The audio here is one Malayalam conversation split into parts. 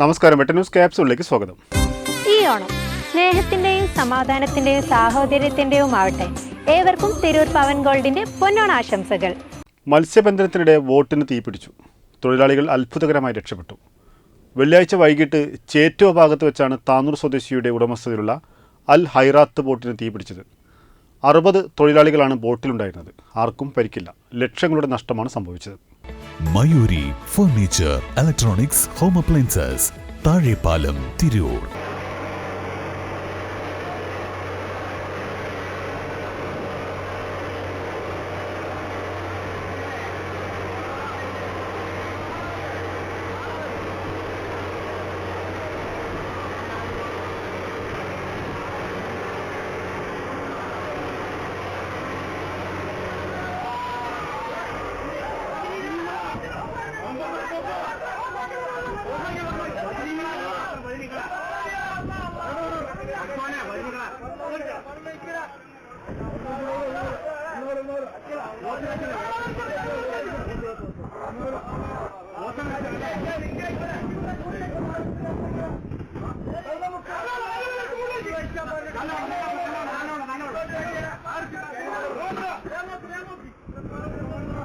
നമസ്കാരം. വെട്ട ന്യൂസ് ക്യാപ്സൂളിലേക്ക് സ്വാഗതം. ഈ ഓണം സ്നേഹത്തിന്റെയും സമാധാനത്തിന്റെയും സാഹോദര്യത്തിന്റെയും ആവട്ടെ ഏവർക്കും തിരൂർ പവൻ ഗോൾഡിന്റെ പൊന്നോണ ആശംസകൾ. മത്സ്യബന്ധനത്തിനിടെ വോട്ടിന് തീപിടിച്ചു. തൊഴിലാളികൾ അത്ഭുതകരമായി രക്ഷപ്പെട്ടു. വെള്ളിയാഴ്ച വൈകിട്ട് ചേറ്റോ ഭാഗത്ത് വെച്ചാണ് താനൂർ സ്വദേശിയുടെ ഉടമസ്ഥതയിലുള്ള അൽ ഹൈറാത്ത് ബോട്ടിന് തീപിടിച്ചത്. അറുപത് തൊഴിലാളികളാണ് ബോട്ടിലുണ്ടായിരുന്നത്. ആർക്കും പരിക്കില്ല. ലക്ഷങ്ങളുടെ നഷ്ടമാണ് സംഭവിച്ചത്. Mayuri furniture electronics home appliances Thazhepalam Tirur.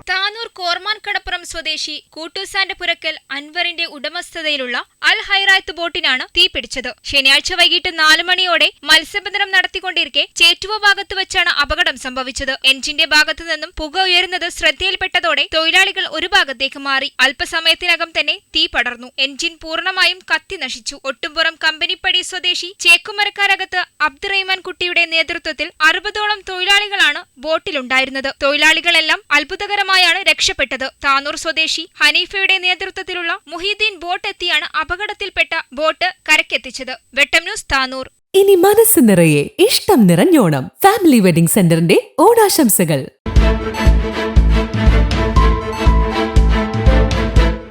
Tanur Korman Kadappuram സ്വദേശി കൂട്ടൂസാന്റെ പുരക്കൽ അൻവറിന്റെ ഉടമസ്ഥതയിലുള്ള അൽ ഹൈറാത്ത് ബോട്ടിനാണ് തീപിടിച്ചത് ശനിയാഴ്ച വൈകിട്ട് നാലു മണിയോടെ മത്സ്യബന്ധനം നടത്തിക്കൊണ്ടിരിക്കെ ചേറ്റുവ ഭാഗത്ത് വെച്ചാണ് അപകടം സംഭവിച്ചത്. എഞ്ചിന്റെ ഭാഗത്തു നിന്നും പുക ഉയരുന്നത് ശ്രദ്ധയിൽപ്പെട്ടതോടെ തൊഴിലാളികൾ ഒരു ഭാഗത്തേക്ക് മാറി. അല്പസമയത്തിനകം തന്നെ തീ പടർന്നു. എഞ്ചിൻ പൂർണമായും കത്തി നശിച്ചു. ഒട്ടുംപുറം കമ്പനിപ്പടി സ്വദേശി ചേക്കുമരക്കാരകത്ത് അബ്ദുറഹിമാൻ കുട്ടിയുടെ നേതൃത്വത്തിൽ അറുപതോളം തൊഴിലാളികളാണ് ബോട്ടിലുണ്ടായിരുന്നത്. തൊഴിലാളികളെല്ലാം അത്ഭുതകരമായാണ് രക്ഷപ്പെട്ടത്. താനൂർ സ്വദേശി ഹനീഫയുടെ നേതൃത്വത്തിലുള്ള മുഹീദ്ദീൻ ബോട്ട് എത്തിയാണ് അപകടത്തിൽപ്പെട്ട ബോട്ട് കരക്കെത്തിച്ചത് വെട്ടം ന്യൂസ് താനൂർ. ഇനി മനസ്സ് നിറയെ ഇഷ്ടം നിറഞ്ഞോണം. ഫാമിലി വെഡിംഗ് സെന്ററിന്റെ ഓണാശംസകൾ.